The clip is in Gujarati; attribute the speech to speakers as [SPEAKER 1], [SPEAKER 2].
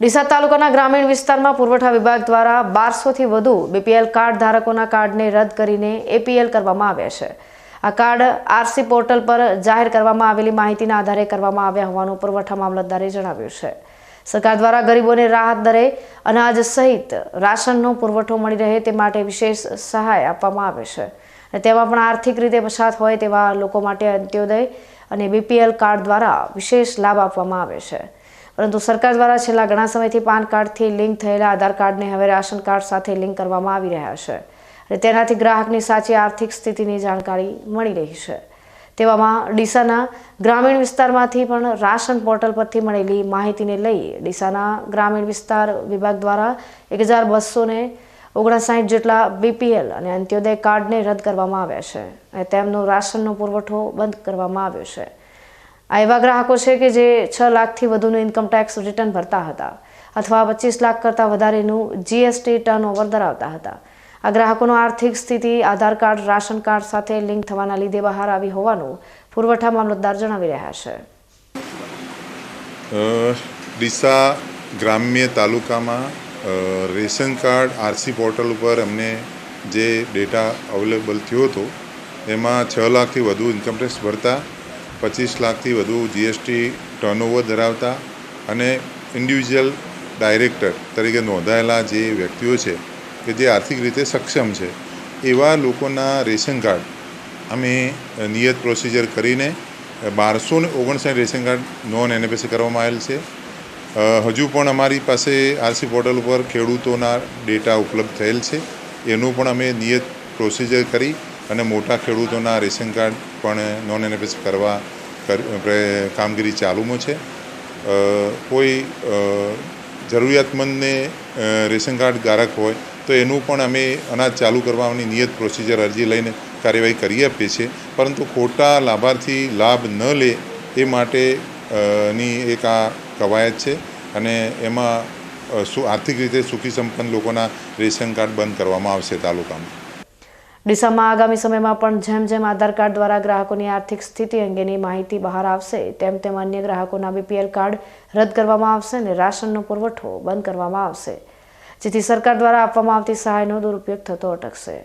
[SPEAKER 1] ડીસા તાલુકાના ગ્રામીણ વિસ્તારમાં પુરવઠા વિભાગ દ્વારા બારસોથી વધુ બીપીએલ કાર્ડ ધારકોના કાર્ડને રદ કરીને એપીએલ કરવામાં આવ્યા છે. આ કાર્ડ આરસી પોર્ટલ પર જાહેર કરવામાં આવેલી માહિતીના આધારે કરવામાં આવ્યા હોવાનું પુરવઠા મામલતદારે જણાવ્યું છે. સરકાર દ્વારા ગરીબોને રાહત દરે અનાજ સહિત રાશનનો પુરવઠો મળી રહે તે માટે વિશેષ સહાય આપવામાં આવે છે. અને તેમાં પણ આર્થિક રીતે પછાત હોય તેવા લોકો માટે અંત્યોદય અને બીપીએલ કાર્ડ દ્વારા વિશેષ લાભ આપવામાં આવે છે. પરંતુ સરકાર દ્વારા છેલ્લા ઘણા સમયથી પાન કાર્ડથી લિંક થયેલા આધાર કાર્ડને હવે રાશન કાર્ડ સાથે લિંક કરવામાં આવી રહ્યા છે અને તેનાથી ગ્રાહકની સાચી આર્થિક સ્થિતિની જાણકારી મળી રહી છે. તેવામાં ડીસાના ગ્રામીણ વિસ્તારમાંથી પણ રાશન પોર્ટલ પરથી મળેલી માહિતીને લઈ ડીસાના ગ્રામીણ વિસ્તાર વિભાગ દ્વારા એક હજાર બસોને ઓગણસાઠ જેટલા બીપીએલ અને અંત્યોદય કાર્ડને રદ કરવામાં આવ્યા છે અને તેમનો રાશનનો પુરવઠો બંધ કરવામાં આવ્યો છે. આ એવા ગ્રાહકો છે કે જે છ લાખથી વધુનું ઇન્કમ ટેક્સ રિટર્ન ભરતા હતા અથવા પચીસ લાખ કરતાં વધારેનું જીએસટી ટર્ન ઓવર ધરાવતા હતા. આ ગ્રાહકોનો આર્થિક સ્થિતિ, આધાર કાર્ડ, રાશન કાર્ડ સાથે લિંક થવાના લીધે બહાર આવી હોવાનું પુરવઠા મામલતદાર જણાવી રહ્યા છે.
[SPEAKER 2] ડીસા ગ્રામ્ય તાલુકામાં રેશન કાર્ડ, આરસી પોર્ટલ ઉપર અમને જે ડેટા અવેલેબલ થયો હતો, એમાં છ લાખથી વધુ ઇન્કમટેક્સ ભરતા પચીસ લાખથી વધુ જીએસટી ટર્નઓવર ધરાવતા અને ઇન્ડિવિજ્યુઅલ ડાયરેક્ટર તરીકે નોંધાયેલા જે વ્યક્તિઓ છે, કે જે આર્થિક રીતે સક્ષમ છે, એવા લોકોના રેશન કાર્ડ અમે નિયત પ્રોસિજર કરીને બારસો ને ઓગણસાઠ રેશન કાર્ડ નોન એનએપીસી કરવામાં આવેલ છે. હજુ પણ અમારી પાસે આરસી પોર્ટલ ઉપર ખેડૂતોના ડેટા ઉપલબ્ધ થયેલ છે. એનું પણ અમે નિયત પ્રોસિજર કરી અને મોટા ખેડૂતોના રેશન કાર્ડ પણ નોન એનએફએસ કરવા કામગીરી ચાલુમાં છે. કોઈ જરૂરિયાતમંદને રેશન કાર્ડ ધારક હોય તો એનું પણ અમે અનાજ ચાલુ કરવાની નિયત પ્રોસિજર અરજી લઈને કાર્યવાહી કરી આપીએ છીએ. પરંતુ ખોટા લાભાર્થી લાભ ન લે એ માટે ની એક આ કવાયત છે. અને એમાં આર્થિક રીતે સુખી સંપન્ન લોકોના રેશન કાર્ડ બંધ કરવામાં આવશે તાલુકામાં.
[SPEAKER 1] ડીસામાં આગામી સમયમાં પણ જેમ જેમ આધાર કાર્ડ દ્વારા ગ્રાહકોની આર્થિક સ્થિતિ અંગેની માહિતી બહાર આવશે, તેમ તેમ અન્ય ગ્રાહકોના બીપીએલ કાર્ડ રદ કરવામાં આવશે અને રાશનનો પુરવઠો બંધ કરવામાં આવશે. જેથી સરકાર દ્વારા આપવામાં આવતી સહાયનો દુરુપયોગ થતો અટકશે.